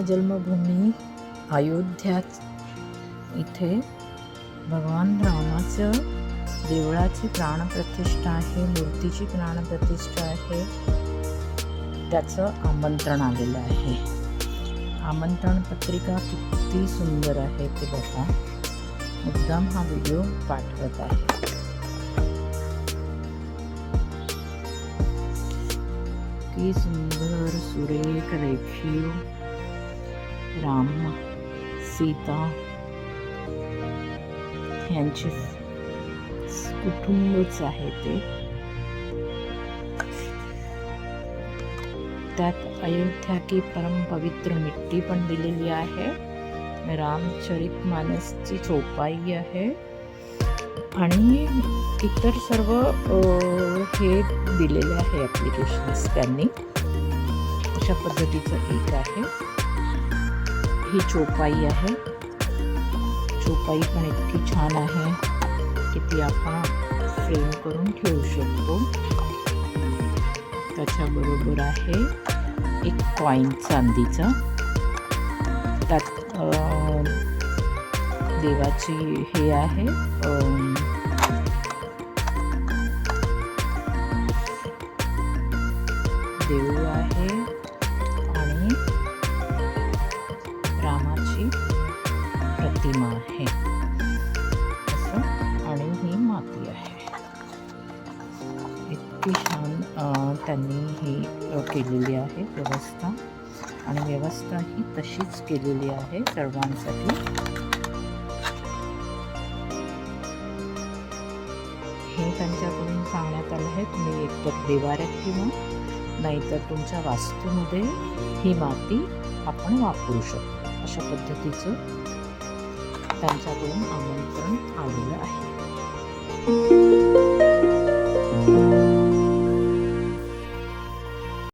जन्मभूमी अयोध्यात इथे भगवान रामाचं देवळाची प्राणप्रतिष्ठा आहे मूर्तीची प्राणप्रतिष्ठा आहे. त्याचं आमंत्रण आलेलं आहे. आमंत्रण पत्रिका किती सुंदर आहे ते बघा. मुद्दाम हा व्हिडिओ पाठवत आहे. की सुंदर सुरेख रेखीव राम सीता यांचे कुटुंबच आहे ते. त्यात अयोध्या की परम पवित्र मिट्टी पण दिलेली आहे. रामचरित मानसची चोपाई आहे. आणि इतर सर्व हे दिलेले आहे ॲप्लिकेशन्स त्यांनी. अशा पद्धतीचं एक आहे. ही चोपाई आहे. चोपाई पण इतकी छान आहे की ती आपण फ्रेम करून ठेवू शकतो. त्याच्याबरोबर आहे एक कॉईन चांदीचा. त्यात देवाची हे आहे देव प्रतिमा आहे. असं. आणि ही माती आहे. इतकी छान त्यांनी ही केलेली आहे व्यवस्था. आणि व्यवस्था ही तशीच केलेली आहे सर्वांसाठी. हे त्यांच्याकडून सांगण्यात आलं आहे तुम्ही एकतर देवाऱ्यात किंवा नाहीतर तुमच्या वास्तूमध्ये ही माती आपण वापरू शकतो. अशा पद्धतीचं त्यांच्याकडून आमंत्रण आलेलं आहे.